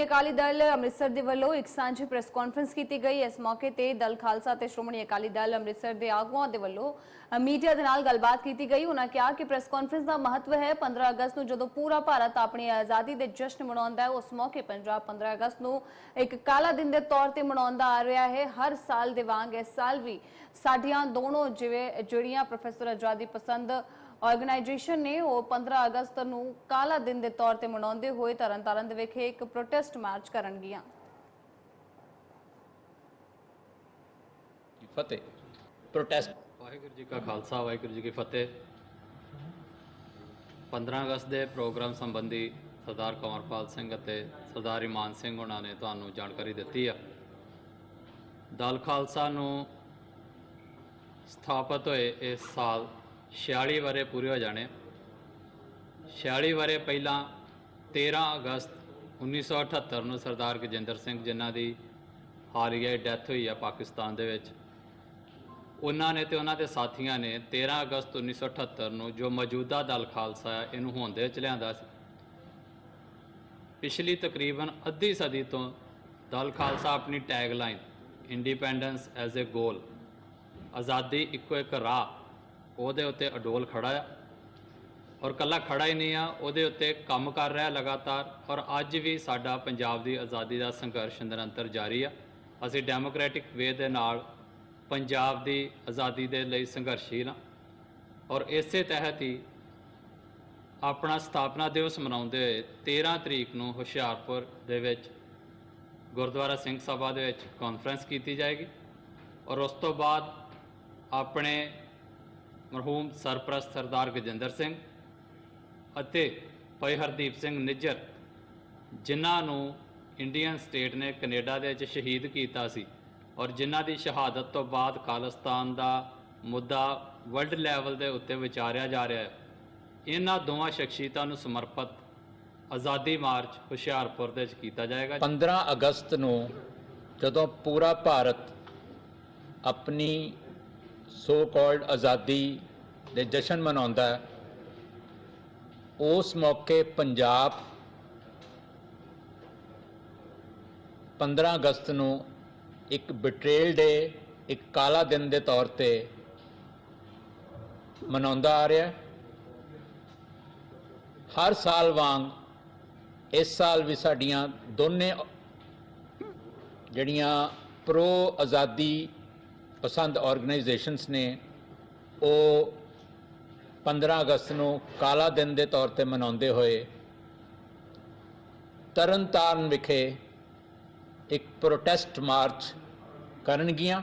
ਸ਼੍ਰੋਮਣੀ ਅਕਾਲੀ ਦਲ ਅੰਮ੍ਰਿਤਸਰ ਦੇ ਵੱਲੋਂ ਇੱਕ ਸਾਂਝੀ ਪ੍ਰੈਸ ਕਾਨਫਰੰਸ ਕੀਤੀ ਗਈ। ਇਸ ਮੌਕੇ ਤੇ ਦਲ ਖਾਲਸਾ ਤੇ ਸ਼੍ਰੋਮਣੀ ਅਕਾਲੀ ਦਲ ਅੰਮ੍ਰਿਤਸਰ ਦੇ ਆਗੂਆਂ ਦੇ ਵੱਲੋਂ ਮੀਡੀਆ ਦੇ ਨਾਲ ਗੱਲਬਾਤ ਕੀਤੀ ਗਈ। ਉਹਨਾਂ ਕਿਹਾ ਕਿ ਪ੍ਰੈਸ ਕਾਨਫਰੰਸ ਦਾ ਮਹੱਤਵ ਹੈ 15 ਅਗਸਤ ਨੂੰ ਜਦੋਂ ਪੂਰਾ ਭਾਰਤ ਆਪਣੀ ਆਜ਼ਾਦੀ ਦੇ ਜਸ਼ਨ ਮਨਾਉਂਦਾ ਹੈ, ਉਸ ਮੌਕੇ ਪੰਜਾਬ 15 ਅਗਸਤ ਨੂੰ ਇੱਕ ਕਾਲਾ ਦਿਨ ਦੇ ਤੌਰ ਤੇ ਮਨਾਉਂਦਾ ਆ ਰਿਹਾ ਹੈ। ਹਰ ਸਾਲ ਦੇ ਵਾਂਗ ਇਸ ਸਾਲ ਵੀ ਸਾਡੀਆਂ ਦੋਨੋਂ ਜਿਵੇਂ ਜਿਹੜੀਆਂ ਪ੍ਰੋਫੈਸਰ ਆਜ਼ਾਦੀ ਪਸੰਦ ਆਰਗੇਨਾਈਜੇਸ਼ਨ ਨੇ ਉਹ 15 ਅਗਸਤ ਨੂੰ ਕਾਲਾ ਦਿਨ ਦੇ ਤੌਰ ਤੇ ਮਨਾਉਂਦੇ ਹੋਏ ਤਰਨਤਾਰਨ ਦੇ ਵਿਖੇ ਇੱਕ ਪ੍ਰੋਟੈਸਟ ਮਾਰਚ ਕਰਨਗੀਆਂ। ਫਤਿਹ। ਪ੍ਰੋਟੈਸਟ ਵਾਹਿਗੁਰੂ ਜੀ ਕਾ ਖਾਲਸਾ ਵਾਹਿਗੁਰੂ ਜੀ ਕੀ ਫਤਿਹ। 15 ਅਗਸਤ ਦੇ ਪ੍ਰੋਗਰਾਮ ਸੰਬੰਧੀ ਸਰਦਾਰ ਕੰਵਰਪਾਲ ਸਿੰਘ ਅਤੇ ਸਰਦਾਰ ਇਮਾਨ ਸਿੰਘ ਉਹਨਾਂ ਨੇ ਤੁਹਾਨੂੰ ਜਾਣਕਾਰੀ ਦਿੱਤੀ ਆ। ਦਲ ਖਾਲਸਾ ਨੂੰ ਸਥਾਪਿਤ ਹੋਏ ਇਸ ਸਾਲ 46 ਵਰੇ ਪੂਰੇ ਹੋ ਜਾਣੇ। 46 ਵਰੇ ਪਹਿਲਾਂ 13 ਅਗਸਤ 1978 ਨੂੰ ਸਰਦਾਰ ਗਜਿੰਦਰ ਸਿੰਘ, ਜਿਨ੍ਹਾਂ ਦੀ ਹਾਰੀਏ ਡੈਥ ਹੋਈ ਆ ਪਾਕਿਸਤਾਨ ਦੇ ਵਿੱਚ। ਉਹਨਾਂ ਨੇ ਤੇ ਉਹਨਾਂ ਦੇ ਸਾਥੀਆਂ ਨੇ 13 ਅਗਸਤ 1978 ਨੂੰ ਜੋ ਮੌਜੂਦਾ ਦਲ ਖਾਲਸਾ ਹੈ ਇਹਨੂੰ ਹੋਂਦੇ ਵਿੱਚ ਲਿਆਂਦਾ ਸੀ। ਪਿਛਲੀ ਤਕਰੀਬਨ ਅੱਧੀ ਸਦੀ ਤੋਂ ਦਲ ਖਾਲਸਾ ਆਪਣੀ tagline independence as a goal ਆਜ਼ਾਦੀ ਇੱਕੋ ਇੱਕ ਰਾਹ ਉਹਦੇ ਉੱਤੇ ਅਡੋਲ ਖੜਾ ਆ ਔਰ ਕੱਲਾ ਖੜਾ ਹੀ ਨਹੀਂ ਆ, ਉਹਦੇ ਉੱਤੇ ਕੰਮ ਕਰ ਰਿਹਾ ਲਗਾਤਾਰ ਔਰ ਅੱਜ ਵੀ ਸਾਡਾ ਪੰਜਾਬ ਦੀ ਆਜ਼ਾਦੀ ਦਾ ਸੰਘਰਸ਼ ਨਿਰੰਤਰ ਜਾਰੀ ਆ। ਅਸੀਂ ਡੈਮੋਕ੍ਰੈਟਿਕ ਵੇ ਦੇ ਨਾਲ ਪੰਜਾਬ ਦੀ ਆਜ਼ਾਦੀ ਦੇ ਲਈ ਸੰਘਰਸ਼ੀਲ ਹਾਂ ਔਰ ਇਸੇ ਤਹਿਤ ਹੀ ਆਪਣਾ ਸਥਾਪਨਾ ਦਿਵਸ ਮਨਾਉਂਦੇ ਹੋਏ 13 ਤਰੀਕ ਨੂੰ ਹੁਸ਼ਿਆਰਪੁਰ ਦੇ ਵਿੱਚ ਗੁਰਦੁਆਰਾ ਸਿੰਘ ਸਭਾ ਦੇ ਵਿੱਚ ਕਾਨਫਰੰਸ ਕੀਤੀ ਜਾਏਗੀ ਔਰ ਉਸ ਤੋਂ ਬਾਅਦ ਆਪਣੇ ਮਰਹੂਮ ਸਰਪ੍ਰਸਤ ਸਰਦਾਰ ਗਜਿੰਦਰ ਸਿੰਘ ਅਤੇ ਭਾਈ ਹਰਦੀਪ ਸਿੰਘ ਨਿੱਜਰ, ਜਿਨ੍ਹਾਂ ਨੂੰ ਇੰਡੀਅਨ ਸਟੇਟ ਨੇ ਕੈਨੇਡਾ ਦੇ ਵਿੱਚ ਸ਼ਹੀਦ ਕੀਤਾ ਸੀ ਔਰ ਜਿਨ੍ਹਾਂ ਦੀ ਸ਼ਹਾਦਤ ਤੋਂ ਬਾਅਦ ਖਾਲਿਸਤਾਨ ਦਾ ਮੁੱਦਾ ਵਰਲਡ ਲੈਵਲ ਦੇ ਉੱਤੇ ਵਿਚਾਰਿਆ ਜਾ ਰਿਹਾ ਹੈ। ਇਹਨਾਂ ਦੋਵਾਂ ਸ਼ਖਸੀਅਤਾਂ ਨੂੰ ਸਮਰਪਿਤ ਆਜ਼ਾਦੀ ਮਾਰਚ ਹੁਸ਼ਿਆਰਪੁਰ ਦੇ ਵਿੱਚ ਕੀਤਾ ਜਾਏਗਾ। 15 ਅਗਸਤ ਨੂੰ ਜਦੋਂ ਪੂਰਾ ਭਾਰਤ ਆਪਣੀ ਸੋ ਕਾਲਡ ਆਜ਼ਾਦੀ ਦੇ ਜਸ਼ਨ ਮਨਾਉਂਦਾ ਹੈ। ਉਸ ਮੌਕੇ ਪੰਜਾਬ 15 ਅਗਸਤ ਨੂੰ ਇੱਕ ਬਿਟਰੇਲ ਡੇ ਇੱਕ ਕਾਲਾ ਦਿਨ ਦੇ ਤੌਰ ਤੇ ਮਨਾਉਂਦਾ ਆ ਰਿਹਾ ਹਰ ਸਾਲ ਵਾਂਗ ਇਸ ਸਾਲ ਵੀ ਸਾਡੀਆਂ ਦੋਨੇ ਜਿਹੜੀਆਂ ਪ੍ਰੋ ਆਜ਼ਾਦੀ ਪਸੰਦ ਆਰਗੇਨਾਈਜੇਸ਼ਨਸ ਨੇ, ਉਹ 15 ਅਗਸਤ ਨੂੰ ਕਾਲਾ ਦਿਨ ਦੇ ਤੌਰ ਤੇ ਮਨਾਉਂਦੇ ਹੋਏ ਤਰਨਤਾਰਨ ਵਿਖੇ ਇੱਕ ਪ੍ਰੋਟੈਸਟ ਮਾਰਚ ਕਰਨਗੀਆਂ।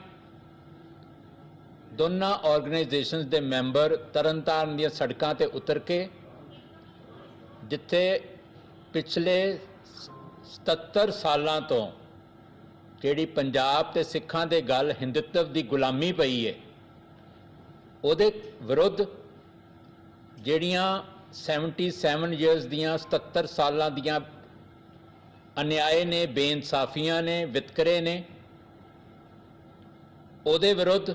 ਦੋਨਾਂ ਆਰਗੇਨਾਈਜੇਸ਼ਨਸ ਦੇ ਮੈਂਬਰ ਤਰਨਤਾਰਨ ਦੀਆਂ ਸੜਕਾਂ ਤੇ ਉਤਰ ਕੇ, ਜਿੱਥੇ ਪਿਛਲੇ 77 ਸਾਲਾਂ ਤੋਂ ਜਿਹੜੀ ਪੰਜਾਬ ਤੇ ਸਿੱਖਾਂ ਦੇ ਗੱਲ ਹਿੰਦੂਤਵ ਦੀ ਗੁਲਾਮੀ ਪਈ ਹੈ ਉਹਦੇ ਵਿਰੁੱਧ ਜਿਹੜੀਆਂ 77 ਇਅਰਸ ਦੀਆਂ 77 ਸਾਲਾਂ ਦੀਆਂ ਅਨਿਆਏ ਨੇ, ਬੇਇਨਸਾਫੀਆਂ ਨੇ, ਵਿਤਕਰੇ ਨੇ, ਉਹਦੇ ਵਿਰੁੱਧ